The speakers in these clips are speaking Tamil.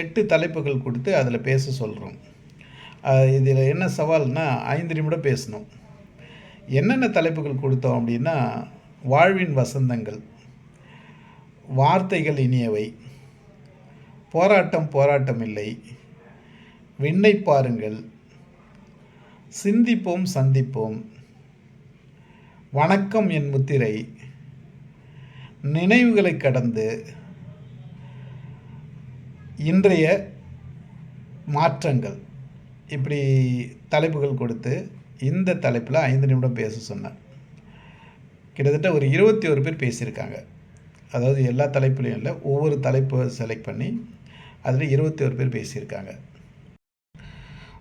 எட்டு தலைப்புகள் கொடுத்து அதில் பேச சொல்கிறோம் இதில் என்ன சவால்னால் ஐந்து நிமிடம் பேசணும். என்னென்ன தலைப்புகள் கொடுத்தோம் அப்படின்னா வாழ்வின் வசந்தங்கள் வார்த்தைகள் இனியவை போராட்டம் போராட்டம் இல்லை விண்ணை பாருங்கள் சிந்திப்போம் சந்திப்போம் வணக்கம் என் முத்திரை நினைவுகளை கடந்து இன்றைய மாற்றங்கள். இப்படி தலைப்புகள் கொடுத்து இந்த தலைப்பில் ஐந்து நிமிடம் பேச சொன்னேன். கிட்டத்தட்ட ஒரு இருபத்தி ஒரு பேர் பேசியிருக்காங்க. அதாவது எல்லா தலைப்புலையும் இல்லை ஒவ்வொரு தலைப்பை செலக்ட் பண்ணி அதில் இருபத்தி ஒரு பேர் பேசியிருக்காங்க.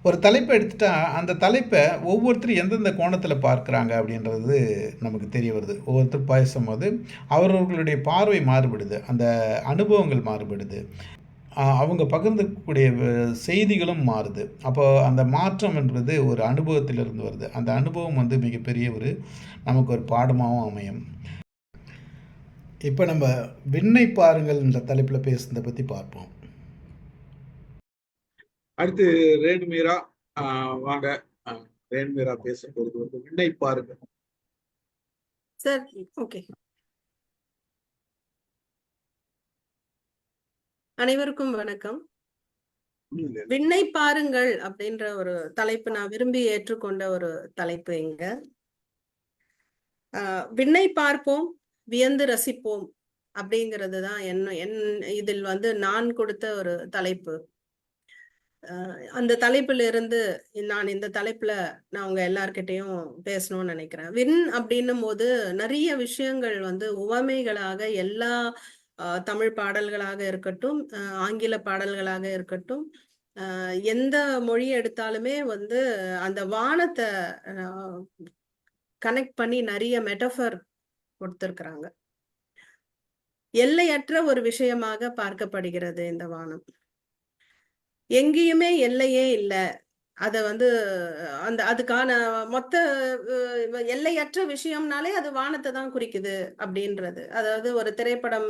ஒரு தலைப்பை எடுத்துட்டா அந்த தலைப்பை ஒவ்வொருத்தரும் எந்தெந்த கோணத்தில் பார்க்குறாங்க அப்படின்றது நமக்கு தெரிய வருது. ஒவ்வொருத்தர் பேசும்போது அவரவர்களுடைய பார்வை மாறுபடுது அந்த அனுபவங்கள் மாறுபடுது. அவங்க பகிர்ந்தக்கூடிய செய்திகளும் மாறுது. அப்போ அந்த மாற்றம் என்றது ஒரு அனுபவத்திலிருந்து வருது. அந்த அனுபவம் வந்து மிகப்பெரிய ஒரு நமக்கு ஒரு பாடமாகவும் அமையும். இப்போ நம்ம விண்ணை பாருங்கள் என்ற தலைப்பில் பேசுனதை பற்றி பார்ப்போம். அடுத்து ரேணுமீரா வாங்க. ரேணுமீரா பேசும்போது வந்து விண்ணை பாருங்க சார் ஓகே. அனைவருக்கும் வணக்கம். விண்ணை பாருங்கள் அப்படின்ற ஒரு தலைப்பு நான் விரும்பி ஏற்றுக்கொண்ட ஒரு தலைப்பு இங்க. விண்ணை பார்ப்போம் வியந்து ரசிப்போம் அப்படிங்கிறது தான் என்ன என் இதில் வந்து நான் கொடுத்த ஒரு தலைப்பு. அந்த தலைப்புல இருந்து நான் இந்த தலைப்புல நான் உங்க எல்லார்கிட்டையும் பேசணும்னு நினைக்கிறேன். வின் அப்படின்னும் போது நிறைய விஷயங்கள் வந்து உவமைகளாக எல்லா தமிழ் பாடல்களாக இருக்கட்டும் ஆங்கில பாடல்களாக இருக்கட்டும் எந்த மொழி எடுத்தாலுமே வந்து அந்த வானத்தை கனெக்ட் பண்ணி நிறைய மெட்டஃபர் கொடுத்துருக்குறாங்க. எல்லையற்ற ஒரு விஷயமாக பார்க்கப்படுகிறது இந்த வானம். எங்கேயுமே எல்லையே இல்லை. அதை வந்து அந்த அதுக்கான மொத்த எல்லையற்ற விஷயம்னாலே அது வானத்தை தான் குறிக்குது அப்படின்றது. அதாவது ஒரு திரைப்படம்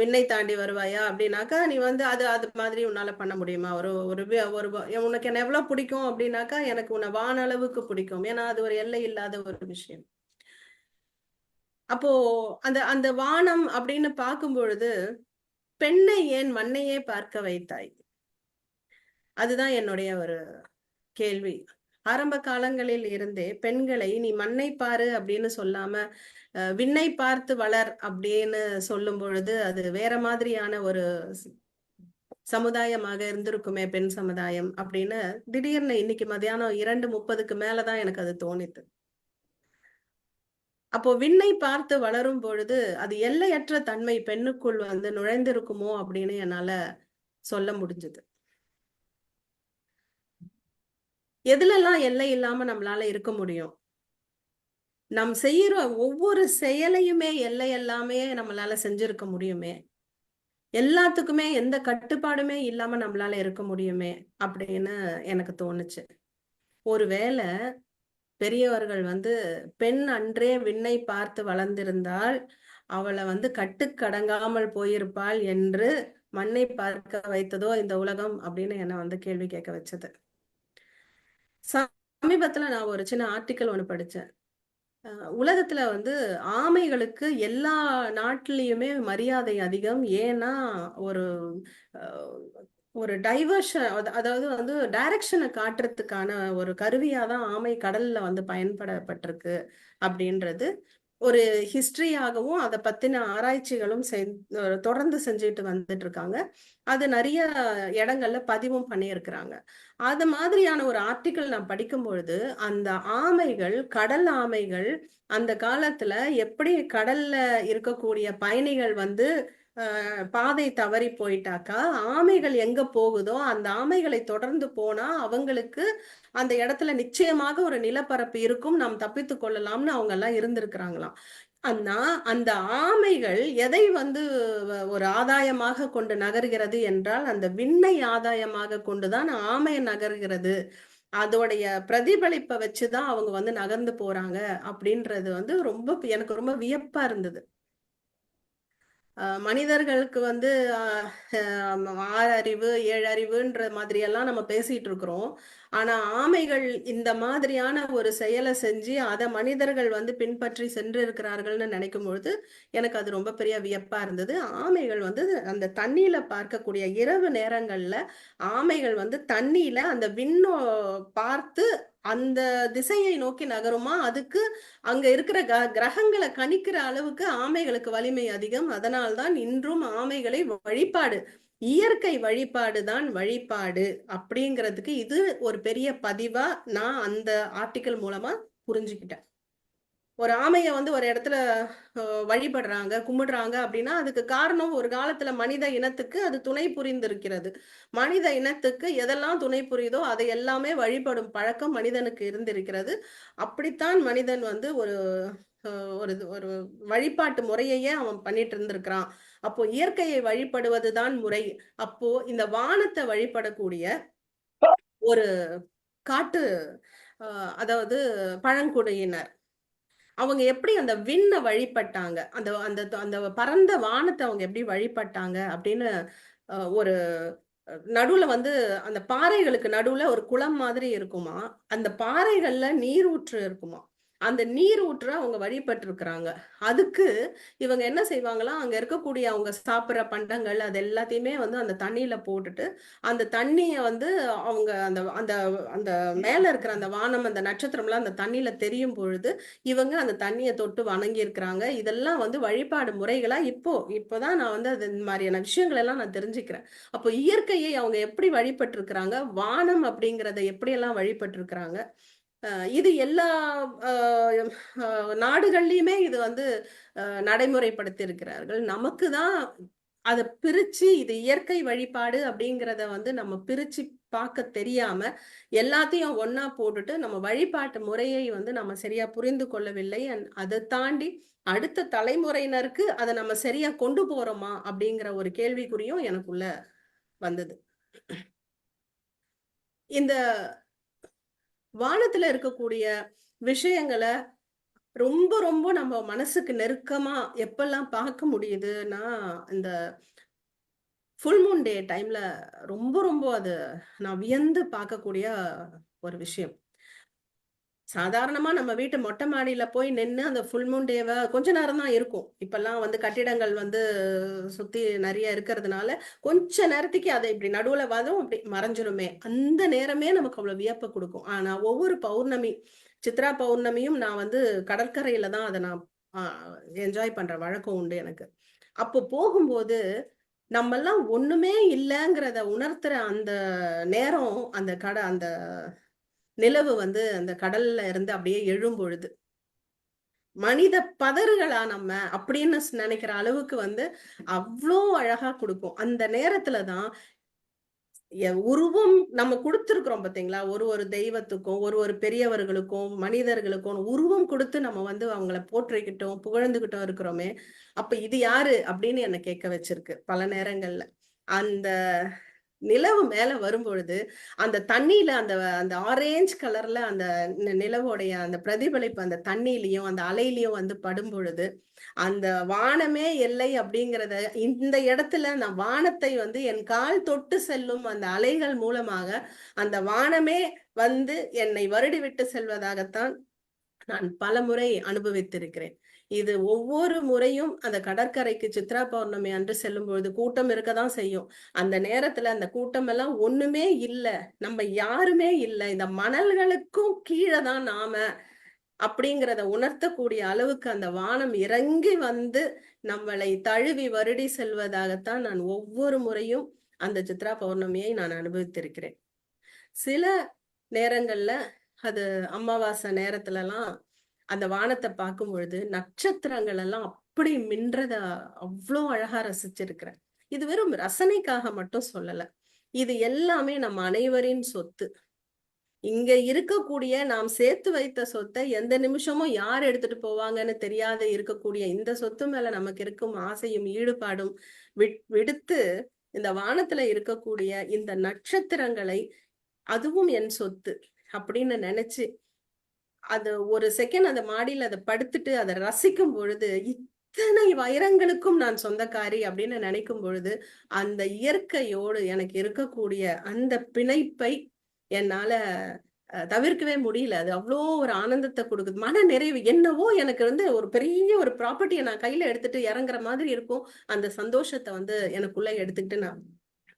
விண்ணை தாண்டி வருவாயா அப்படின்னாக்கா நீ வந்து அது அது மாதிரி உன்னால பண்ண முடியுமா? ஒரு ஒரு ஒரு உனக்கு என்ன எவ்வளவு பிடிக்கும் அப்படின்னாக்கா எனக்கு உன்னை வான அளவுக்கு பிடிக்கும். ஏன்னா அது ஒரு எல்லை இல்லாத ஒரு விஷயம். அப்போ அந்த அந்த வானம் அப்படின்னு பார்க்கும் பொழுது பெண்ணை ஏன் மண்ணையே பார்க்க வைத்தாய்? அதுதான் என்னுடைய ஒரு கேள்வி. ஆரம்ப காலங்களில் இருந்தே பெண்களை நீ மண்ணை பாரு அப்படின்னு சொல்லாம விண்ணை பார்த்து வளர் அப்படின்னு சொல்லும் பொழுது அது வேற மாதிரியான ஒரு சமுதாயமாக இருந்திருக்குமே பெண் சமுதாயம் அப்படின்னு திடீர்னு இன்னைக்கு மதியானம் இரண்டு முப்பதுக்கு மேலதான் எனக்கு அது தோணித்து. அப்போ விண்ணை பார்த்து வளரும் பொழுது அது எல்லையற்ற தன்மை பெண்ணுக்குள் வந்து நுழைந்திருக்குமோ அப்படின்னு என்னால சொல்ல முடிஞ்சது. எதுலெல்லாம் எல்லை இல்லாம நம்மளால இருக்க முடியும்? நம் செய்யற ஒவ்வொரு செயலையுமே எல்லை எல்லாமே நம்மளால செஞ்சிருக்க முடியுமே? எல்லாத்துக்குமே எந்த கட்டுப்பாடுமே இல்லாம நம்மளால இருக்க முடியுமே? அப்படின்னு எனக்கு தோணுச்சு. ஒருவேளை பெரியவர்கள் வந்து பெண் அன்றே விண்ணை பார்த்து வளர்ந்திருந்தால் அவளை வந்து கட்டுக்கடங்காமல் போயிருப்பாள் என்று மண்ணை பார்க்க வைத்ததோ இந்த உலகம் அப்படின்னு என்னை வந்து கேள்வி கேட்க வச்சது. சமீபத்துல நான் ஒரு சின்ன ஆர்டிக்கல் ஒன்று படித்தேன் உலகத்துல வந்து ஆமைகளுக்கு எல்லா நாட்டிலையுமே மரியாதை அதிகம். ஏன்னா ஒரு ஒரு டைவர்ஷன் அதாவது வந்து டைரக்ஷனை காட்டுறதுக்கான ஒரு கருவியாக தான் ஆமை கடல்ல வந்து பயன்படப்பட்டிருக்கு அப்படின்றது. ஒரு ஹிஸ்டரியாகவும் அதை பத்தின ஆராய்ச்சிகளும் தொடர்ந்து செஞ்சுட்டு வந்துட்டு இருக்காங்க அது நிறைய இடங்கள்ல பதிவும் பண்ணியிருக்கிறாங்க. அது மாதிரியான ஒரு ஆர்டிக்கல் நான் படிக்கும் பொழுது அந்த ஆமைகள் கடல் ஆமைகள் அந்த காலத்துல எப்படி கடல்ல இருக்கக்கூடிய பயணிகள் வந்து பாதை தவறி போயிட்டாக்கா ஆமைகள் எங்க போகுதோ அந்த ஆமைகளை தொடர்ந்து போனா அவங்களுக்கு அந்த இடத்துல நிச்சயமாக ஒரு நிலப்பரப்பு இருக்கும். நாம் தப்பித்து கொள்ளலாம்னு அவங்க எல்லாம் இருந்திருக்கிறாங்களாம். ஆனா அந்த ஆமைகள் எதை வந்து ஒரு ஆதாயமாக கொண்டு நகர்கிறது என்றால் அந்த விண்ணை ஆதாயமாக கொண்டுதான் ஆமை நகர்கிறது. அதோடைய பிரதிபலிப்பை வச்சுதான் அவங்க வந்து நகர்ந்து போறாங்க அப்படின்றது வந்து ரொம்ப எனக்கு ரொம்ப வியப்பா இருந்தது. மனிதர்களுக்கு வந்து ஆறு அறிவு ஏழு அறிவுன்ற மாதிரி எல்லாம் நம்ம பேசிட்டு இருக்கிறோம். ஆனா ஆமைகள் இந்த மாதிரியான ஒரு செயலை செஞ்சு அதை மனிதர்கள் வந்து பின்பற்றி சென்று இருக்கிறார்கள்னு நினைக்கும் பொழுது எனக்கு அது ரொம்ப பெரிய வியப்பா இருந்தது. ஆமைகள் வந்து அந்த தண்ணியில பார்க்கக்கூடிய இரவு நேரங்கள்ல ஆமைகள் வந்து தண்ணியில அந்த விண்ணோ பார்த்து அந்த திசையை நோக்கி நகருமா? அதுக்கு அங்க இருக்கிற க- கிரகங்களை கணிக்கிற அளவுக்கு ஆமைகளுக்கு வலிமை அதிகம். அதனால்தான் இன்றும் ஆமைகளை வழிபாடு இயற்கை வழிபாடு தான் வழிபாடு அப்படிங்கிறதுக்கு இது ஒரு பெரிய பதிவா நான் அந்த ஆர்டிக்கல் மூலமா புரிஞ்சுக்கிட்டேன். ஒரு ஆமையை வந்து ஒரு இடத்துல வழிபடுறாங்க கும்பிடுறாங்க அப்படின்னா அதுக்கு காரணம் ஒரு காலத்துல மனித இனத்துக்கு அது துணை புரிந்திருக்கிறது. மனித இனத்துக்கு எதெல்லாம் துணை புரியுதோ அதை எல்லாமே வழிபடும் பழக்கம் மனிதனுக்கு இருந்திருக்கிறது. அப்படித்தான் மனிதன் வந்து ஒரு ஒரு ஒரு வழிபாட்டு முறையையே அவன் பண்ணிட்டு இருந்திருக்கிறான் அப்போ இயற்கையை வழிபடுவதுதான் முறை. அப்போ இந்த வானத்தை வழிபடக்கூடிய ஒரு காட்டு அதாவது பழங்குடியினர் அவங்க எப்படி அந்த விண்ணை வழிபட்டாங்க? அந்த அந்த அந்த பரந்த வானத்தை அவங்க எப்படி வழிபட்டாங்க? அப்படின்னு ஒரு நடுவில் நடுவுல வந்து அந்த பாறைகளுக்கு நடுவுல ஒரு குளம் மாதிரி இருக்குமா? அந்த பாறைகள்ல நீரூற்று இருக்குமா? அந்த நீர் ஊற்ற அவங்க வழிபட்டு இருக்கிறாங்க அதுக்கு இவங்க என்ன செய்வாங்களா அங்க இருக்கக்கூடிய அவங்க சாப்பிட்ற பண்டங்கள் அது எல்லாத்தையுமே வந்து அந்த தண்ணியில போட்டுட்டு அந்த தண்ணியை வந்து அவங்க அந்த அந்த அந்த மேல இருக்கிற அந்த வானம் அந்த நட்சத்திரம்லாம் அந்த தண்ணியில தெரியும் பொழுது இவங்க அந்த தண்ணியை தொட்டு வணங்கி இருக்கிறாங்க இதெல்லாம் வந்து வழிபாடு முறைகளா இப்போ இப்போதான் நான் வந்து அது இந்த மாதிரியான விஷயங்கள் எல்லாம் நான் தெரிஞ்சுக்கிறேன். அப்போ இயற்கையை அவங்க எப்படி வழிபட்டு இருக்கிறாங்க வானம் அப்படிங்கிறத எப்படியெல்லாம் வழிபட்டு இருக்கிறாங்க இது எல்லா நாடுகள்லையுமே இது வந்து நடைமுறைப்படுத்தி இருக்கிறார்கள் நமக்கு தான் அதை பிரிச்சு இது இயற்கை வழிபாடு அப்படிங்கிறத வந்து நம்ம பிரிச்சு பார்க்க தெரியாம எல்லாத்தையும் ஒன்னா போட்டுட்டு நம்ம வழிபாட்டு முறையை வந்து நம்ம சரியா புரிந்து கொள்ளவில்லை. அதை தாண்டி அடுத்த தலைமுறையினருக்கு அதை நம்ம சரியா கொண்டு போறோமா அப்படிங்கிற ஒரு கேள்விக்குறியும் எனக்குள்ள வந்தது. இந்த வானத்துல இருக்கக்கூடிய விஷயங்களை ரொம்ப ரொம்ப நம்ம மனசுக்கு நெருக்கமா எப்பெல்லாம் பார்க்க முடியுதுன்னா இந்த ஃபுல் மூன் டே டைம்ல ரொம்ப ரொம்ப அது நான் வியந்து பார்க்கக்கூடிய ஒரு விஷயம். சாதாரணமா நம்ம வீட்டு மொட்டை மாடியில போய் நின்று அந்த ஃபுல் மூன் டேவை கொஞ்ச நேரம் தான் இருக்கும். இப்பெல்லாம் வந்து கட்டிடங்கள் வந்து சுத்தி நிறைய இருக்கிறதுனால கொஞ்ச நேரத்துக்கு அதை இப்படி நடுவுல வரும் அப்படி மறைஞ்சிருமே. அந்த நேரமே நமக்கு அவ்வளவு வியப்பை கொடுக்கும். ஆனா ஒவ்வொரு பௌர்ணமி சித்ரா பௌர்ணமியும் நான் வந்து கடற்கரையில தான் அதை நான் என்ஜாய் பண்ற வழக்கம் உண்டு எனக்கு. அப்போ போகும்போது நம்மெல்லாம் ஒண்ணுமே இல்லைங்கிறத உணர்த்துற அந்த நேரம் அந்த கடை அந்த நிலவு வந்து அந்த கடல்ல இருந்து அப்படியே எழும் பொழுது மனித பதறுகளா நம்ம அப்படின்னு நினைக்கிற அளவுக்கு வந்து அவ்வளோ அழகா கொடுக்கும். அந்த நேரத்துல தான் எ- உருவம் நம்ம கொடுத்துருக்குறோம் பாத்தீங்களா? ஒரு ஒரு தெய்வத்துக்கும் ஒரு ஒரு பெரியவர்களுக்கும் மனிதர்களுக்கும் உருவம் கொடுத்து நம்ம வந்து அவங்கள போற்றிக்கிட்டோம் புகழ்ந்துகிட்டோம் இருக்கிறோமே. அப்ப இது யாரு அப்படின்னு என்னை கேட்க வச்சிருக்கு பல நேரங்கள்ல. அந்த நிலவு மேல வரும்பொழுது அந்த தண்ணியில அந்த அந்த ஆரேஞ்ச் கலர்ல அந்த நி- நிலவோடைய அந்த பிரதிபலிப்பு அந்த தண்ணியிலையும் அந்த அலையிலையும் வந்து படும் பொழுது அந்த வானமே எல்லை அப்படிங்கிறத இந்த இடத்துல நான் வானத்தை வந்து என் கால் தொட்டு செல்லும் அந்த அலைகள் மூலமாக அந்த வானமே வந்து என்னை வருடி விட்டு செல்வதாகத்தான் நான் பலமுறை அனுபவித்திருக்கிறேன். இது ஒவ்வொரு முறையும் அந்த கடற்கரைக்கு சித்ரா பௌர்ணமி அன்று செல்லும் பொழுது கூட்டம் இருக்கதான் செய்யும். அந்த நேரத்துல அந்த கூட்டம் எல்லாம் ஒண்ணுமே இல்லை. நம்ம யாருமே இல்லை. இந்த மணல்களுக்கும் கீழே தான் நாம அப்படிங்கிறத உணர்த்தக்கூடிய அளவுக்கு அந்த வானம் இறங்கி வந்து நம்மளை தழுவி வருடி செல்வதாகத்தான் நான் ஒவ்வொரு முறையும் அந்த சித்ரா பௌர்ணமியை நான் அனுபவித்திருக்கிறேன். சில நேரங்கள்ல அது அமாவாசை நேரத்துலலாம் அந்த வானத்தை பார்க்கும் பொழுது நட்சத்திரங்கள் எல்லாம் அப்படி மின்றத அவ்வளோ அழகா ரசிச்சிருக்கிறேன். இது வெறும் ரசனைக்காக மட்டும் சொல்லல. இது எல்லாமே நம் அனைவரின் சொத்து. இங்க இருக்கக்கூடிய நாம் சேர்த்து வைத்த சொத்தை எந்த நிமிஷமும் யார் எடுத்துட்டு போவாங்கன்னு தெரியாத இருக்கக்கூடிய இந்த சொத்து மேல நமக்கு இருக்கும் ஆசையும் ஈடுபாடும் விட் விடுத்து இந்த வானத்துல இருக்கக்கூடிய இந்த நட்சத்திரங்களை அதுவும் என் சொத்து அப்படின்னு நினைச்சு அது ஒரு செகண்ட் அந்த மாடியில் அதை படுத்துட்டு அதை ரசிக்கும் பொழுது இத்தனை வைரங்களுக்கும் நான் சொந்தக்காரி அப்படின்னு நினைக்கும் பொழுது அந்த இயற்கையோடு எனக்கு இருக்கக்கூடிய அந்த பிணைப்பை என்னால தவிர்க்கவே முடியல. அது அவ்வளோ ஒரு ஆனந்தத்தை கொடுக்குது. மன நிறைவு என்னவோ எனக்கு வந்து ஒரு பெரிய ஒரு ப்ராப்பர்ட்டியை நான் கையில எடுத்துட்டு இறங்குற மாதிரி இருக்கும். அந்த சந்தோஷத்தை வந்து எனக்குள்ள எடுத்துக்கிட்டு நான்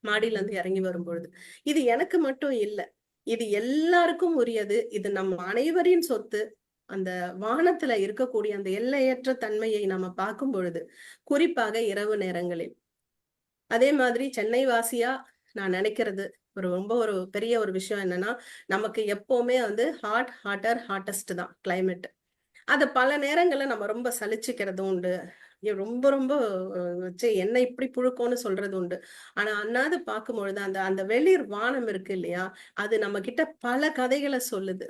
மாடியில இருந்து இறங்கி வரும்பொழுது. இது எனக்கு மட்டும் இல்லை. இது எல்லாருக்கும் உரியது. இது நம்ம அனைவரின் சொத்து. அந்த வானத்துல இருக்கக்கூடிய அந்த எல்லையற்ற தன்மையை நம்ம பார்க்கும் பொழுது குறிப்பாக இரவு நேரங்களில். அதே மாதிரி சென்னை வாசியா நான் நினைக்கிறது ஒரு ரொம்ப ஒரு பெரிய ஒரு விஷயம் என்னன்னா நமக்கு எப்பவுமே வந்து ஹாட் ஹாட்டர் ஹாட்டஸ்ட் தான் கிளைமேட் அதை பல நேரங்கள்ல நம்ம ரொம்ப சலிச்சுக்கிறதும் உண்டு. ரொம்ப ரொம்ப வச்சு என்ன இப்படி புழுக்கம்னு சொல்றது உண்டு. ஆனா அண்ணாது பார்க்கும்பொழுது அந்த அந்த வெளிர் வானம் இருக்கு இல்லையா அது நம்ம கிட்ட பல கதைகளை சொல்லுது.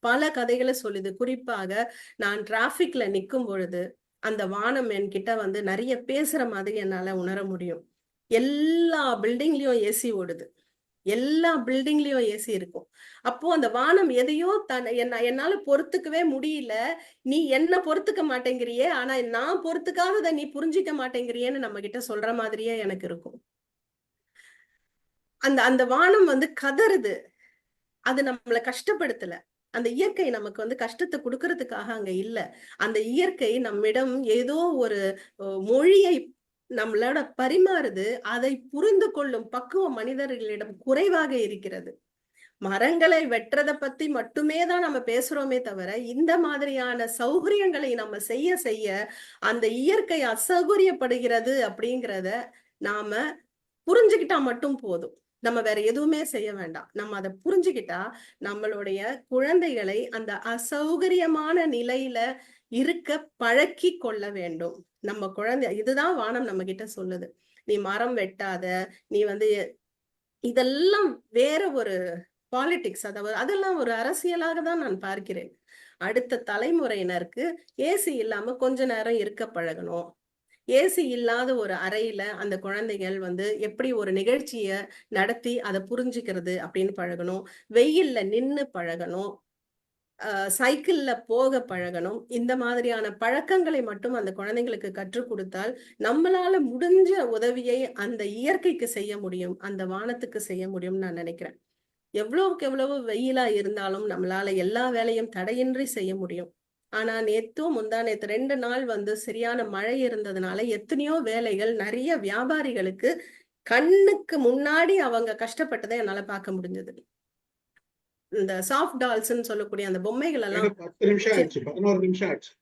பல கதைகளை சொல்லுது. குறிப்பாக நான் டிராபிக்ல நிற்கும் பொழுது அந்த வானம் என்கிட்ட வந்து நிறைய பேசுற மாதிரி என்னால உணர முடியும். எல்லா பில்டிங்லயும் ஏசி ஓடுது. எல்லா பில்டிங்லயும் ஏசி இருக்கும். அப்போ அந்த வானம் எதையோ தன் என்ன என்னால பொறுத்துக்கவே முடியல. நீ என்ன பொறுத்துக்க மாட்டேங்கிறியே ஆனா நான் பொறுத்துக்காததை நீ புரிஞ்சிக்க மாட்டேங்கிறியேன்னு நம்ம கிட்ட சொல்ற மாதிரியே எனக்கு இருக்கும். அந்த அந்த வானம் வந்து கதறுது. அது நம்மளை கஷ்டப்படுத்தல. அந்த இயற்கை நமக்கு வந்து கஷ்டத்தை கொடுக்கறதுக்காக அங்க இல்ல. அந்த இயற்கை நம்மிடம் ஏதோ ஒரு மொழியை நம்மளோட பரிமாறுது அதை புரிந்து கொள்ளும் பக்குவம் மனிதர்களிடம் குறைவாக இருக்கிறது. மரங்களை வெட்டுறதை பத்தி மட்டுமே தான் நம்ம பேசுறோமே தவிர இந்த மாதிரியான சௌகரியங்களை நம்ம செய்ய செய்ய அந்த இயற்கை அசௌகரியப்படுகிறது அப்படிங்கிறத நாம புரிஞ்சுக்கிட்டா மட்டும் போதும். நம்ம வேற எதுவுமே செய்ய வேண்டாம். நம்ம அதை புரிஞ்சுக்கிட்டா நம்மளுடைய குழந்தைகளை அந்த அசௌகரியமான நிலையில இருக்க பழக்கி கொள்ள வேண்டும். நம்ம குழந்தை இதுதான் வானம் நம்ம கிட்ட சொல்லுது. நீ மரம் வெட்டாத நீ வந்து இதெல்லாம் வேற ஒரு பாலிடிக்ஸ் அதாவது அதெல்லாம் ஒரு அரசியலாக தான் நான் பார்க்கிறேன். அடுத்த தலைமுறையினருக்கு ஏசி இல்லாம கொஞ்ச நேரம் இருக்க பழகணும். ஏசி இல்லாத ஒரு அறையில அந்த குழந்தைகள் வந்து எப்படி ஒரு நிகழ்ச்சிய நடத்தி அதை புரிஞ்சுக்கிறது அப்படின்னு பழகணும். வெயில்ல நின்னு பழகணும். சைக்கிள்ல போக பழகணும். இந்த மாதிரியான பழக்கங்களை மட்டும் அந்த குழந்தைங்களுக்கு கற்றுக் கொடுத்தால் நம்மளால முடிஞ்ச உதவியை அந்த இயற்கைக்கு செய்ய முடியும். அந்த வானத்துக்கு செய்ய முடியும்னு நான் நினைக்கிறேன். எவ்வளவுக்கு எவ்வளவு வெயிலா இருந்தாலும் நம்மளால எல்லா வேலையும் தடையின்றி செய்ய முடியும். ஆனா நேத்தும் முந்தா நேத்து ரெண்டு நாள் வந்து சரியான மழை இருந்ததுனால எத்தனையோ வேலைகள் நிறைய வியாபாரிகளுக்கு கண்ணுக்கு முன்னாடி அவங்க கஷ்டப்பட்டதை என்னால பார்க்க முடிஞ்சது. இந்த சாஃப்ட் டால்ஸ்ன்னு சொல்லக்கூடிய அந்த பொம்மைகள் எல்லாம் எனக்கு பத்து நிமிஷம் ஆயிடுச்சு பதினோரு நிமிஷம் ஆயிடுச்சு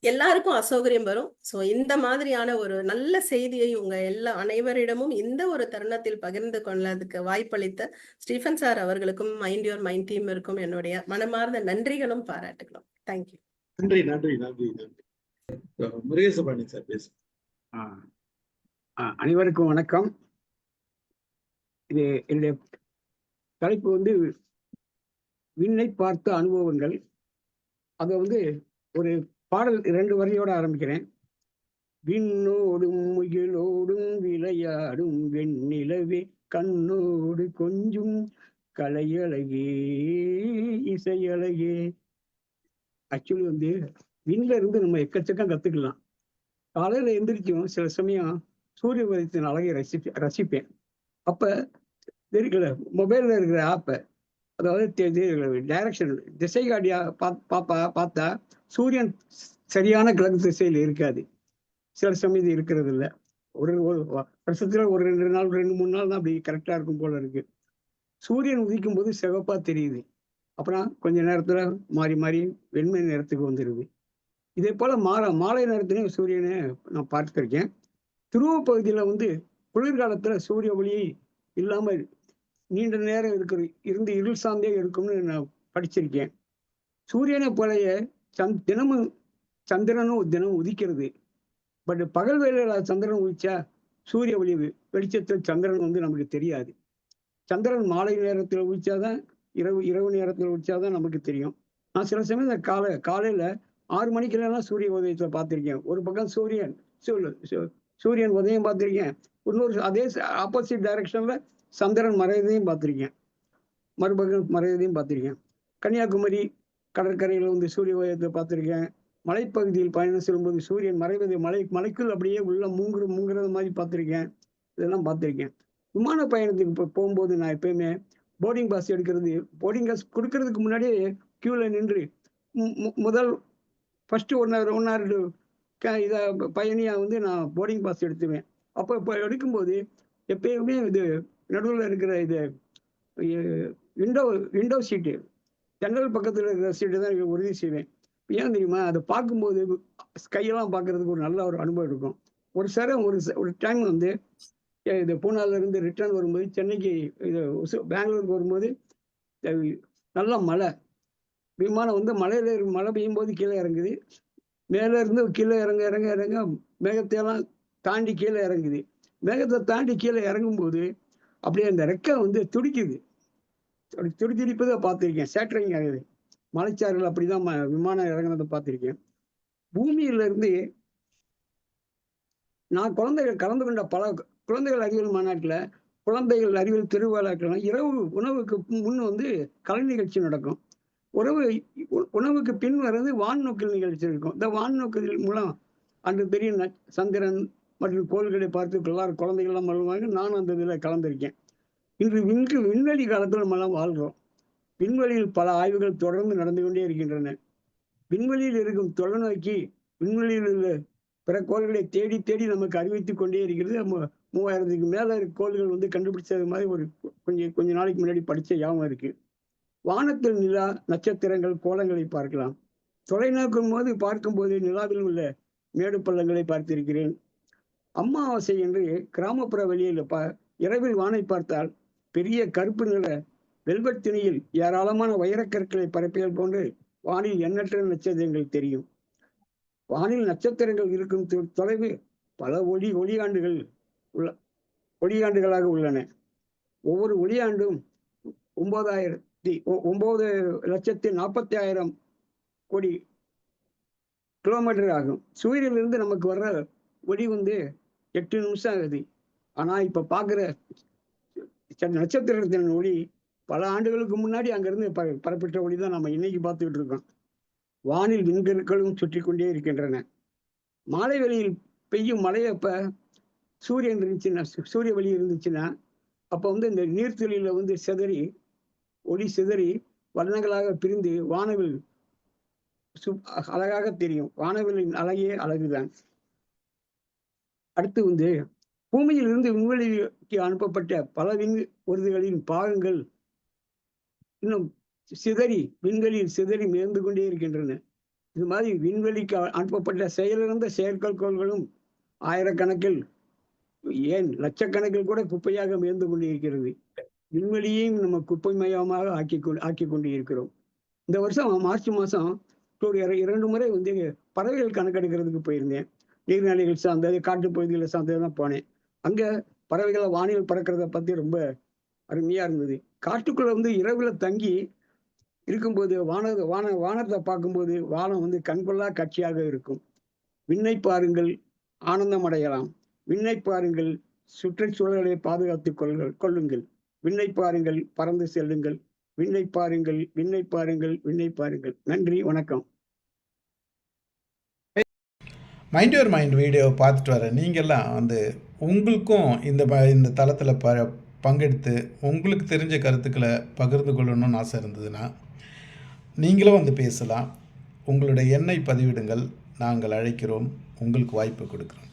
எல்லாருக்கும் அசௌகரியம் வரும். சோ இந்த மாதிரியான ஒரு நல்ல செய்தியை உங்க எல்லா அனைவரிடமும் இந்த ஒரு தருணத்தில் பகிர்ந்து கொள்ளதுக்கு வாய்ப்பளித்த ஸ்டீஃபன் சார் அவர்களுக்கும் மைண்ட் யுவர் மைண்ட் டீம் இருக்கும் என்னுடைய மனமார்ந்த நன்றிகளும் பாராட்டுகளும். தேங்க்யூ நன்றி நன்றி நன்றி நன்றி. அஹ் முருகேசபாணி சார் பேசு அனைவருக்கும் வணக்கம். இது என்னுடைய தலைப்பு வந்து விண்ணை பார்த்த அனுபவங்கள். அதை வந்து ஒரு பாடல் இரண்டு வரையோட ஆரம்பிக்கிறேன். விண்ணோடும் முகிலோடும் விளையாடும் வெண்ணிலவே கண்ணோடு கொஞ்சும் கலையழகே இசையழகே. ஆக்சுவலி வந்து விண்ல இருந்து நம்ம எக்கச்சக்கம் கத்துக்கலாம். காலையில எந்திரிச்சும் சில சமயம் சூரிய உதயத்தின் அழகை ரசி ரசிப்பேன். அப்ப இருக்குல்ல மொபைல்ல இருக்கிற ஆப்பை அதாவது டைரக்ஷன் திசை காட்டியா பாப்பா பார்த்தா சூரியன் சரியான கிழக்கு திசையில் இருக்காது. சில சமயம் இது இருக்கிறது இல்லை. ஒரு ஒரு வருஷத்துல ஒரு ரெண்டு நாள் ரெண்டு மூணு நாள் தான் அப்படி கரெக்டா இருக்கும் போல இருக்கு. சூரியன் உதிக்கும் போது சிவப்பா தெரியுது. அப்புறம் கொஞ்ச நேரத்துல மாறி மாறி வெண்மை நேரத்துக்கு வந்துடுது இதே போல மாற மாலை நேரத்துலையும் சூரியனை நான் பார்த்துருக்கேன். துருவ பகுதியில வந்து குளிர்காலத்துல சூரிய ஒளி இல்லாமல் நீண்ட நேரம் இருக்கிற இருந்து இருள் சார்ந்தே இருக்கும்னு நான் படிச்சிருக்கேன். சூரியனை போலய சந்த் தினமும் சந்திரனும் தினமும் உதிக்கிறது. பட் பகல் வேலையில் சந்திரன் உதிச்சா சூரிய ஒளி வெளிச்சத்தில் சந்திரன் வந்து நமக்கு தெரியாது. சந்திரன் மாலை நேரத்தில் உதிச்சாதான் இரவு இரவு நேரத்தில் உதிச்சாதான் நமக்கு தெரியும். நான் சில சமயம் இந்த காலை காலையில ஆறு மணிக்கெல்லாம் சூரிய உதயத்தில் பார்த்துருக்கேன். ஒரு பக்கம் சூரியன் சூ- சூரியன் உதயம் பார்த்திருக்கேன். இன்னொரு அதே ஆப்போசிட் டைரக்ஷன்ல சந்திரன் மறையதையும் பார்த்துருக்கேன். மறுபக்கம் மறையதையும் பார்த்துருக்கேன். கன்னியாகுமரி கடற்கரையில் வந்து சூரிய உதயத்தை பார்த்துருக்கேன். மலைப்பகுதியில் பயணம் செல்லும்போது சூரியன் மறைவது மலை மலைக்குள் அப்படியே உள்ள மூங்குற மூங்குறது மாதிரி பார்த்துருக்கேன். இதெல்லாம் பார்த்துருக்கேன். விமான பயணத்துக்கு இப்போ போகும்போது நான் எப்பயுமே போர்டிங் பாஸ் எடுக்கிறது போர்டிங் பாஸ் கொடுக்கறதுக்கு முன்னாடியே க்யூவில் நின்று மு- முதல் first one hour one hour இதை பயணியாக வந்து நான் போர்டிங் பாஸ் எடுத்துவேன் அப்போ இப்போ எடுக்கும்போது எப்பயுமே இது நடுவில் இருக்கிற இது விண்டோ விண்டோ சீட்டு ஜன்னல் பக்கத்தில் இருக்கிற சீட்டு தான் உறுதி செய்வேன். ஏன் தெரியுமா? அதை பார்க்கும்போது ஸ்கையெல்லாம் பார்க்கறதுக்கு ஒரு நல்ல ஒரு அனுபவம் இருக்கும். ஒரு சார ஒரு ஒரு டைம் வந்து இது பூனாலேருந்து ரிட்டர்ன் வரும்போது சென்னைக்கு இது பெங்களூருக்கு வரும்போது நல்ல மழை. விமானம் வந்து மலையில் இரு- மழை பெய்யும் போது கீழே இறங்குது. மேலே இருந்து கீழே இறங்க இறங்க இறங்க மேகத்தையெல்லாம் தாண்டி கீழே இறங்குது. மேகத்தை தாண்டி கீழே இறங்கும்போது அப்படியே அந்த ரெக்கை வந்து துடிக்குது. அப்படி துடி துடிப்பதை பார்த்துருக்கேன். சேட்டரிங் ஆகுது மலைச்சாறுகள் அப்படிதான் தான் விமானம் இறங்குனதை பார்த்துருக்கேன். பூமியிலிருந்து நான் குழந்தைகள் கலந்து கொண்ட பல குழந்தைகள் அறிவியல் மாநாட்டில் குழந்தைகள் அறிவியல் திருவிழாக்கள்லாம் இரவு உணவுக்கு முன் வந்து கலை நிகழ்ச்சி நடக்கும். உறவு உணவுக்கு பின் வர்றது வான்நோக்கல் நிகழ்ச்சி இருக்கும். இந்த வான்நோக்கல் மூலம் அன்று பெரிய சந்திரன் மற்றும் கோள்களை பார்த்து எல்லாரும் குழந்தைகள்லாம் மழுவாங்க நானும் அந்த இதில் கலந்திருக்கேன். இன்று விண்கு விண்வெளி காலத்தில் நம்ம எல்லாம் வாழ்கிறோம். விண்வெளியில் பல ஆய்வுகள் தொடர்ந்து நடந்து கொண்டே இருக்கின்றன. விண்வெளியில் இருக்கும் தொலைநோக்கி விண்வெளியில் உள்ள பிற கோள்களை தேடி தேடி நமக்கு அறிவித்துக் கொண்டே இருக்கிறது. நம்ம மூவாயிரத்துக்கு மேலே கோள்கள் வந்து கண்டுபிடிச்சது மாதிரி ஒரு கொஞ்சம் கொஞ்ச நாளைக்கு முன்னாடி படித்த ஞாபகம் இருக்குது வானத்தில் நிலா நட்சத்திரங்கள் கோலங்களை பார்க்கலாம். தொலைநோக்கும் போது பார்க்கும்போது நிலாவில் உள்ள மேடு பள்ளங்களை பார்த்திருக்கிறேன். அமாவாசை என்று கிராமப்புற வெளியில் ப இரவில் வானை பார்த்தால் பெரிய கருப்பு நிற வெல்வெட் திணியில் ஏராளமான வைரக்கற்களை பரப்பியல் போன்று வானில் எண்ணற்ற நட்சத்திரங்கள் தெரியும். வானில் நட்சத்திரங்கள் இருக்கும் தொ- தொலைவு பல ஒளி ஒளியாண்டுகள் உள்ள ஒளியாண்டுகளாக உள்ளன. ஒவ்வொரு ஒளியாண்டும் ஒன்பதாயிரத்தி ஒ- ஒன்பது லட்சத்தி நாற்பத்தி ஆயிரம் கோடி கிலோமீட்டர் ஆகும். சூரியனிலிருந்து நமக்கு வர்ற ஒளி வந்து எட்டு நிமிஷம் ஆகுது. ஆனால் இப்போ பார்க்குற ச- நட்சத்திரத்தின் ஒளி பல ஆண்டுகளுக்கு முன்னாடி அங்கிருந்து ப பரப்பிட்ட ஒளி தான் நம்ம இன்னைக்கு பார்த்துக்கிட்டு இருக்கோம். வானில் விண்கற்களும் சுற்றி கொண்டே இருக்கின்றன. மாலை வெளியில் பெய்யும் மழையப்ப சூரியன் இருந்துச்சுன்னா சூரிய வெளி இருந்துச்சுன்னா அப்போ வந்து இந்த நீர்த்துளியில் வந்து சிதறி ஒளி சிதறி வண்ணங்களாக பிரிந்து வானவில் சு அழகாக தெரியும். வானவிலின் அழகே அழகுதான். அடுத்து வந்து பூமியில் இருந்து விண்வெளிக்கு அனுப்பப்பட்ட பல விண் உறுதிகளின் பாகங்கள் இன்னும் சிதறி விண்வெளியில் சிதறி மிதந்து கொண்டே இருக்கின்றன. இது மாதிரி விண்வெளிக்கு அனுப்பப்பட்ட செயலிழந்த செயற்கைக்கோள்களும் ஆயிரக்கணக்கில் ஏன் லட்சக்கணக்கில் கூட குப்பையாக மிதந்து கொண்டு இருக்கிறது. விண்வெளியையும் நம்ம குப்பைமயமாக ஆக்கி கொண்டு ஆக்கி கொண்டு இருக்கிறோம். இந்த வருஷம் மார்ச் மாதம் ஒரு இரண்டு முறை வந்து பறவைகள் கணக்கெடுக்கிறதுக்கு போயிருந்தேன். நீர்நிலைகள் சார்ந்தது காட்டுப் பகுதிகளை சார்ந்ததுதான் போனேன். அங்கே பறவைகளை வானில் பறக்கிறத பற்றி ரொம்ப அருமையாக இருந்தது. காட்டுக்குள்ளே வந்து இரவில் தங்கி இருக்கும்போது வான வான வானத்தை பார்க்கும்போது வானம் வந்து கண்கொள்ளா காட்சியாக இருக்கும். விண்ணை பாருங்கள் ஆனந்தம் அடையலாம். விண்ணை பாருங்கள் சுற்றுச்சூழலை பாதுகாத்து கொள்ளுங்கள் கொள்ளுங்கள். விண்ணை பாருங்கள் பறந்து செல்லுங்கள். விண்ணை பாருங்கள் விண்ணை பாருங்கள் விண்ணை பாருங்கள். நன்றி வணக்கம். மைண்ட் யுவர் மைண்ட் வீடியோவை பார்த்துட்டு வர நீங்கள்லாம் வந்து உங்களுக்கும் இந்த ப- இந்த தளத்தில் ப பங்கெடுத்து உங்களுக்கு தெரிஞ்ச கருத்துக்களை பகிர்ந்து கொள்ளணும்னு ஆசை இருந்ததுன்னா நீங்களும் வந்து பேசலாம். உங்களுடைய எண்ணை பதிவிடுங்கள். நாங்கள் அழைக்கிறோம். உங்களுக்கு வாய்ப்பு கொடுக்குறோம்.